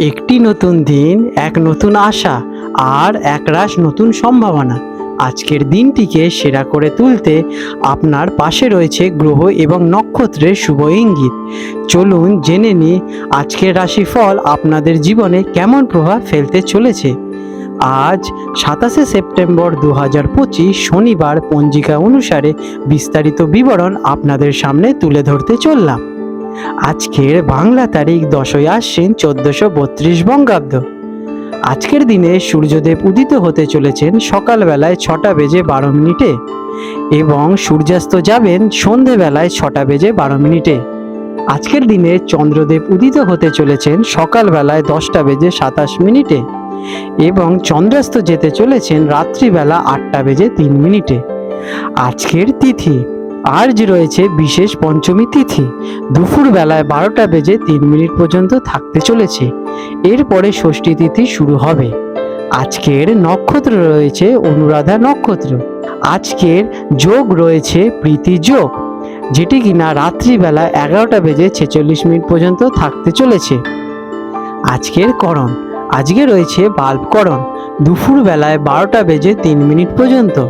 একটি নতুন দিন, এক নতুন আশা আর একরাশ নতুন সম্ভাবনা। আজকের দিনটিকে সেরা করে তুলতে আপনার পাশে রয়েছে গ্রহ এবং নক্ষত্রের শুভ ইঙ্গিত। চলুন জেনে নিই আজকের রাশিফল আপনাদের জীবনে কেমন প্রভাব ফেলতে চলেছে। আজ সাতাশে সেপ্টেম্বর দু হাজার পঁচিশ শনিবার পঞ্জিকা অনুসারে বিস্তারিত বিবরণ আপনাদের সামনে তুলে ধরতে চললাম। আজকের বাংলা তারিখ দশই আশ্বিন চোদ্দশো বত্রিশ বঙ্গাব্দ। আজকের দিনে সূর্যদেব উদিত হতে চলেছেন সকালবেলায় ছটা বেজে বারো মিনিটে এবং সূর্যাস্ত যাবেন সন্ধেবেলায় ছটা বেজে বারো মিনিটে। আজকের দিনে চন্দ্রদেব উদিত হতে চলেছেন সকালবেলায় দশটা বেজে সাতাশ মিনিটে এবং চন্দ্রাস্ত যেতে চলেছেন রাত্রিবেলা আটটা বেজে তিন মিনিটে। আজকের তিথি আজ রয়েছে বিশেষ পঞ্চমী তিথি, দুপুর বেলায় বারোটা বেজে তিন মিনিট পর্যন্ত থাকতে চলেছে। এরপরে ষষ্ঠী তিথি শুরু হবে। আজকের নক্ষত্র রয়েছে অনুরাধা নক্ষত্র। আজকের যোগ রয়েছে প্রীতি যোগ, যেটি কিনা রাত্রিবেলা এগারোটা বেজে ছেচল্লিশ মিনিট পর্যন্ত থাকতে চলেছে। আজকের করণ, আজকে রয়েছে বাল্বকরণ দুপুর বেলায় বারোটা বেজে তিন মিনিট পর্যন্ত।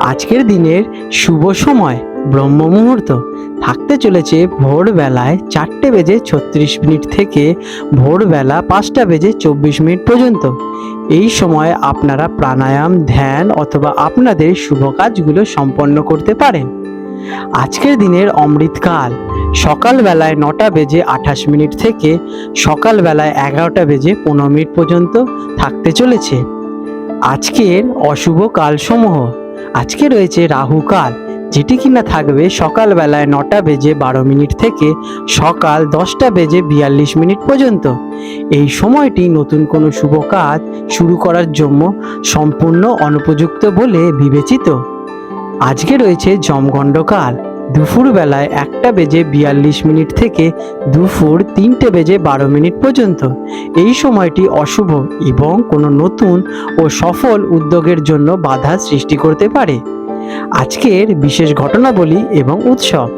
আজকের দিনের শুভ সময় ব্রহ্ম মুহূর্ত থাকতে চলেছে ভোরবেলায় চারটে বেজে ছত্রিশ মিনিট থেকে ভোরবেলা পাঁচটা বেজে চব্বিশ মিনিট পর্যন্ত। এই সময় আপনারা প্রাণায়াম, ধ্যান অথবা আপনাদের শুভ কাজগুলো সম্পন্ন করতে পারেন। আজকের দিনের অমৃতকাল। সকালবেলায় নটা বেজে আঠাশ মিনিট থেকে সকালবেলায় এগারোটা বেজে পনেরো মিনিট পর্যন্ত থাকতে চলেছে। আজকের অশুভ কালসমূহ। আজকে রয়েছে রাহু কাল। যেটি কিনা থাকবে সকালবেলায় নটা বেজে বারো মিনিট থেকে সকাল দশটা বেজে বিয়াল্লিশ মিনিট পর্যন্ত। এই সময়টি নতুন কোনো শুভ কাজ শুরু করার জন্য সম্পূর্ণ অনুপযুক্ত বলে বিবেচিত। আজকে রয়েছে জমগণ্ডকাল দুপুর বেলায় একটা বেজে বিয়াল্লিশ মিনিট থেকে দুপুর তিনটে বেজে বারো মিনিট পর্যন্ত। এই সময়টি অশুভ এবং কোনো নতুন ও সফল উদ্যোগের জন্য বাধা সৃষ্টি করতে পারে। আজকের বিশেষ ঘটনাবলী এবং উৎসব।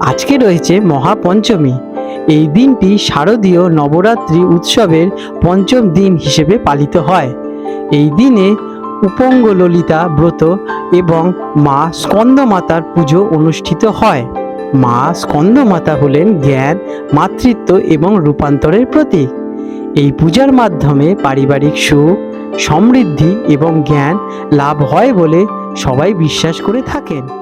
আজকে রয়েছে মহাপঞ্চমী। এই দিনটি শারদীয় নবরাত্রি উৎসবের পঞ্চম দিন হিসেবে পালিত হয়। এই দিনে উপঙ্গ ললিতা ব্রত এবং মা স্কন্দমাতার পুজো অনুষ্ঠিত হয়। মা স্কন্দমাতা হলেন জ্ঞান, মাতৃত্ব এবং রূপান্তরের প্রতীক। এই পূজার মাধ্যমে পারিবারিক সুখ, সমৃদ্ধি এবং জ্ঞান লাভ হয় বলে সবাই বিশ্বাস করে থাকেন।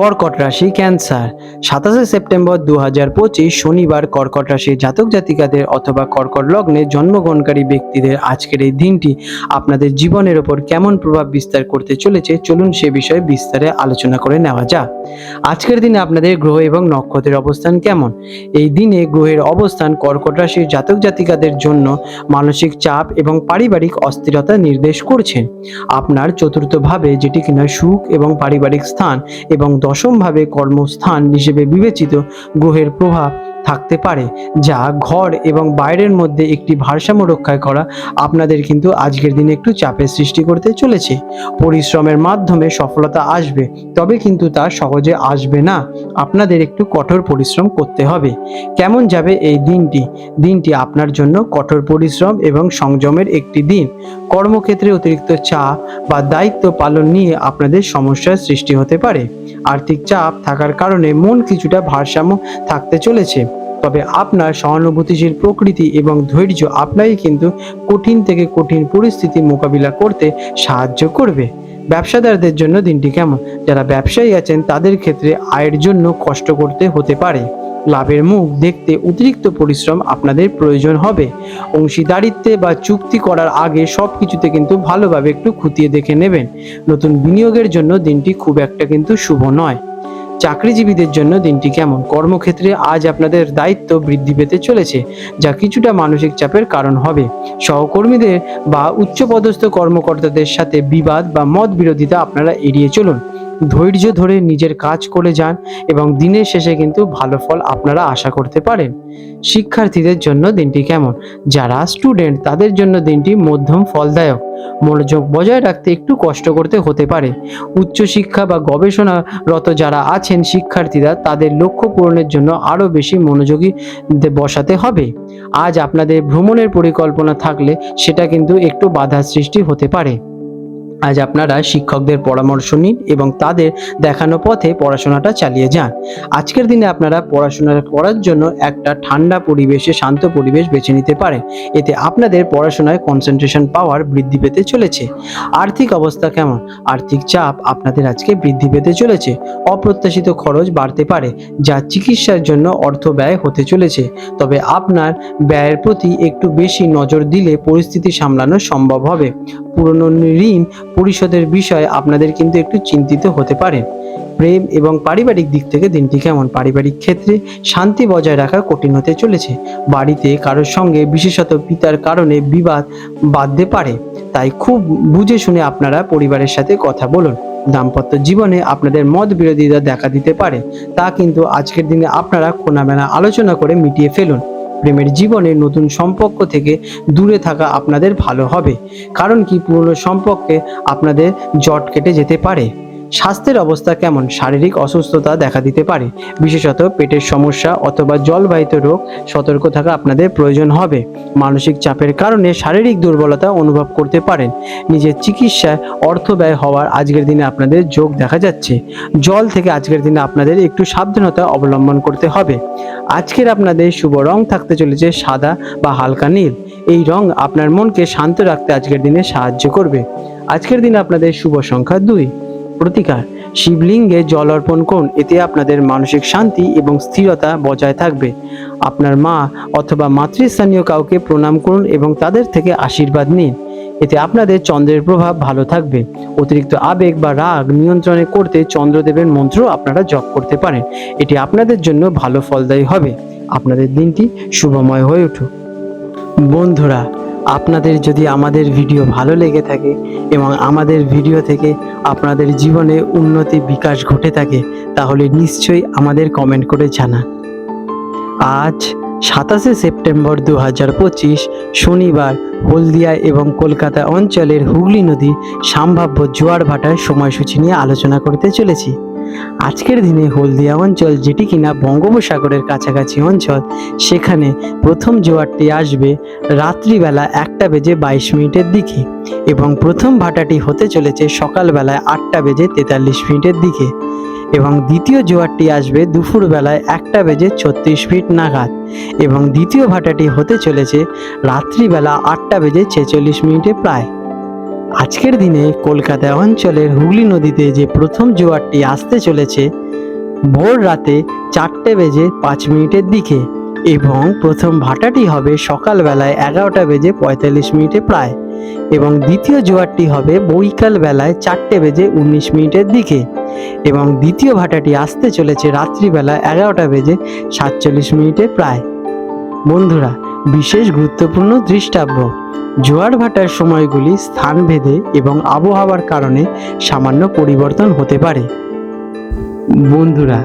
কর্কট রাশি ক্যান্সার। সাতাশে সেপ্টেম্বর দু হাজার পঁচিশ শনিবার কর্কট রাশির জাতক জাতিকাদের অথবা কর্কট লগ্নে জন্মগ্রহণকারী ব্যক্তিদের আজকের এই দিনটি আপনাদের জীবনের ওপর কেমন প্রভাব বিস্তার করতে চলেছে চলুন সে বিষয়ে বিস্তারে আলোচনা করে নেওয়া যাক। আজকের দিনে আপনাদের গ্রহ এবং নক্ষত্রের অবস্থান কেমন? এই দিনে গ্রহের অবস্থান কর্কট রাশির জাতক জাতিকাদের জন্য মানসিক চাপ এবং পারিবারিক অস্থিরতা নির্দেশ করছেন আপনার চতুর্থভাবে যেটি কিনা সুখ এবং পারিবারিক স্থান এবং দশমভাবে কর্মস্থান হিসেবে বিবেচিত গ্রহের প্রভাব থাকতে পারে, যা ঘর এবং বাইরের মধ্যে একটি ভারসাম্য রক্ষা করা আপনাদের কিন্তু আজকের দিনে একটু চাপের সৃষ্টি করতে চলেছে। পরিশ্রমের মাধ্যমে সফলতা আসবে, তবে কিন্তু তা সহজে আসবে না। আপনাদের একটু কঠোর পরিশ্রম করতে হবে। কেমন যাবে এই দিনটি? দিনটি আপনার জন্য কঠোর পরিশ্রম এবং সংযমের একটি দিন। কর্মক্ষেত্রে অতিরিক্ত চাপ বা দায়িত্ব পালন নিয়ে আপনাদের সমস্যার সৃষ্টি হতে পারে। আর্থিক চাপ থাকার কারণে মন কিছুটা ভারসাম্য থাকতে চলেছে। তবে আপনার সহানুভূতিশীল প্রকৃতি এবং ধৈর্য আপনাকে কিন্তু কঠিন থেকে কঠিন পরিস্থিতি মোকাবিলা করতে সাহায্য করবে। ব্যবসাদারদের জন্য দিনটি কেমন? যারা ব্যবসায়ী আছেন, তাদের ক্ষেত্রে আয়ের জন্য কষ্ট করতে হতে পারে। লাভের মুখ দেখতে অতিরিক্ত পরিশ্রম আপনাদের প্রয়োজন হবে। অংশীদারিত্বে বা চুক্তি করার আগে সব কিছুতে কিন্তু ভালোভাবে একটু খুঁটিয়ে দেখে নেবেন। নতুন বিনিয়োগের জন্য দিনটি খুব একটা কিন্তু শুভ নয়। চাকরিজীবীদের জন্য দিনটি কেমন? কর্মক্ষেত্রে আজ আপনাদের দায়িত্ব বৃদ্ধি পেতে চলেছে, যা কিছুটা মানসিক চাপের কারণ হবে। সহকর্মীদের বা উচ্চপদস্থ কর্মকর্তাদের সাথে বিবাদ বা মত বিরোধিতা আপনারা এড়িয়ে চলুন। ধৈর্য ধরে নিজের কাজ করে যান এবং দিনের শেষে কিন্তু ভালো ফল আপনারা আশা করতে পারেন। শিক্ষার্থীদের জন্য দিনটি কেমন? যারা স্টুডেন্ট তাদের জন্য দিনটি মধ্যম ফলদায়ক। মনোযোগ বজায় রাখতে একটু কষ্ট করতে হতে পারে। উচ্চশিক্ষা বা গবেষণারত যারা আছেন শিক্ষার্থীরা, তাদের লক্ষ্য পূরণের জন্য আরও বেশি মনোযোগী বসাতে হবে। আজ আপনাদের ভ্রমণের পরিকল্পনা থাকলে সেটা কিন্তু একটু বাধা সৃষ্টি হতে পারে। আজ আপনারা শিক্ষকদের পরামর্শ নিন এবং তাদের দেখানো পথে পড়াশোনাটা চালিয়ে যান। আজকের দিনে আপনারা পড়াশোনা করার জন্য একটা ঠান্ডা পরিবেশে শান্ত পরিবেশ বেছে নিতে পারেন। এতে আপনাদের পড়াশোনায় কনসেন্ট্রেশন পাওয়ার বৃদ্ধি পেতে চলেছে। আর্থিক অবস্থা কেমন? আর্থিক চাপ আপনাদের আজকে বৃদ্ধি পেতে চলেছে। অপ্রত্যাশিত খরচ বাড়তে পারে, যা চিকিৎসার জন্য অর্থ ব্যয় হতে চলেছে। তবে আপনার ব্যয়ের প্রতি একটু বেশি নজর দিলে পরিস্থিতি সামলানো সম্ভব হবে। পুরনো ঋণ পরিশোধের বিষয়ে আপনাদের কিন্তু একটু চিন্তিত হতে পারে। প্রেম এবং পারিবারিক দিক থেকে দিনটি কেমন? পারিবারিক ক্ষেত্রে শান্তি বজায় রাখা কঠিন হতে চলেছে। বাড়িতে কারোর সঙ্গে, বিশেষত পিতার কারণে বিবাদ বাঁধতে পারে। তাই খুব বুঝে শুনে আপনারা পরিবারের সাথে কথা বলুন। দাম্পত্য জীবনে আপনাদের মত বিরোধিতা দেখা দিতে পারে। তা কিন্তু আজকের দিনে আপনারা খোলামেলা আলোচনা করে মিটিয়ে ফেলুন। প্রেমের জীবনে নতুন সম্পর্ক থেকে দূরে থাকা আপনাদের ভালো হবে। কারণ কি, পুরনো সম্পর্কে আপনাদের জট কেটে যেতে পারে। স্বাস্থ্যের অবস্থা কেমন, শারীরিক অসুস্থতা দেখা দিতে পারে। বিশেষত পেটের সমস্যা অথবা জলবাহিত রোগ সতর্ক থাকা আপনাদের প্রয়োজন হবে। মানসিক চাপের কারণে শারীরিক দুর্বলতা অনুভব করতে পারেন। নিজের চিকিৎসায় অর্থ ব্যয় হওয়ার আজকের দিনে আপনাদের যোগ দেখা যাচ্ছে। জল থেকে আজকের দিনে আপনাদের একটু সাবধানতা অবলম্বন করতে হবে। আজকের আপনাদের শুভ রং থাকতে চলেছে সাদা বা হালকা নীল। এই রং আপনার মনকে শান্ত রাখতে আজকের দিনে সাহায্য করবে। আজকের দিনে আপনাদের শুভ সংখ্যা দুই। প্রতিকার। শিবলিঙ্গে জল অর্পণ করুন, এতে আপনাদের মানসিক শান্তি এবং স্থিরতা বজায় থাকবে। আপনার মা অথবা মাতৃস্থানীয় কাউকে প্রণাম করুন এবং তাদের থেকে আশীর্বাদ নিন। এতে আপনাদের চন্দ্রের প্রভাব ভালো থাকবে। অতিরিক্ত আবেগ বা রাগ নিয়ন্ত্রণে করতে চন্দ্রদেবের মন্ত্র আপনারা জপ করতে পারেন। এটি আপনাদের জন্য ভালো ফলদায়ী হবে। আপনাদের দিনটি শুভময় হয়ে উঠুক। বন্ধুরা, আপনাদের যদি আমাদের ভিডিও ভালো লেগে থাকে এবং আমাদের ভিডিও থেকে আপনাদের জীবনে উন্নতি, বিকাশ ঘটে থাকে, তাহলে নিশ্চয়ই আমাদের কমেন্ট করে জানান। আজ সাতাশে সেপ্টেম্বর দু হাজার পঁচিশ, শনিবার হলদিয়া এবং কলকাতা অঞ্চলের হুগলি নদীর সম্ভাব্য জোয়ার ভাটার সময়সূচি নিয়ে আলোচনা করতে চলেছি। আজকের দিনে হলদিয়া অঞ্চল যেটি কিনা বঙ্গোপসাগরের কাছাকাছি অঞ্চল, সেখানে প্রথম জোয়ারটি আসবে রাত্রিবেলা একটা বেজে বাইশ মিনিটের দিকে এবং প্রথম ভাটাটি হতে চলেছে সকালবেলায় আটটা বেজে তেতাল্লিশ মিনিটের দিকে। এবং দ্বিতীয় জোয়ারটি আসবে দুপুরবেলায় একটা বেজে ছত্রিশ মিনিট নাগাদ এবং দ্বিতীয় ভাটাটি হতে চলেছে রাত্রিবেলা আটটা বেজে ছেচল্লিশ মিনিটে প্রায়। আজকের দিনে কলকাতা অঞ্চলের হুগলি নদীতে যে প্রথম জোয়ারটি আসতে চলেছে, ভোর রাতে চারটে বেজে পাঁচ মিনিটের দিকে এবং প্রথম ভাটাটি হবে সকালবেলায় এগারোটা বেজে পঁয়তাল্লিশ মিনিটে প্রায় এবং দ্বিতীয় জোয়ারটি হবে বৈকাল বেলায় চারটে বেজে উনিশ মিনিটের দিকে। এবং দ্বিতীয় ভাটাটি আসতে চলেছে রাত্রিবেলা এগারোটা বেজে সাতচল্লিশ মিনিটে প্রায়। বন্ধুরা, বিশেষ গুরুত্বপূর্ণ দৃষ্টাব্য। জোয়ার ভাটার সময়গুলি স্থানভেদে এবং আবহাওয়ার কারণে সামান্য পরিবর্তন হতে পারে। বন্ধুরা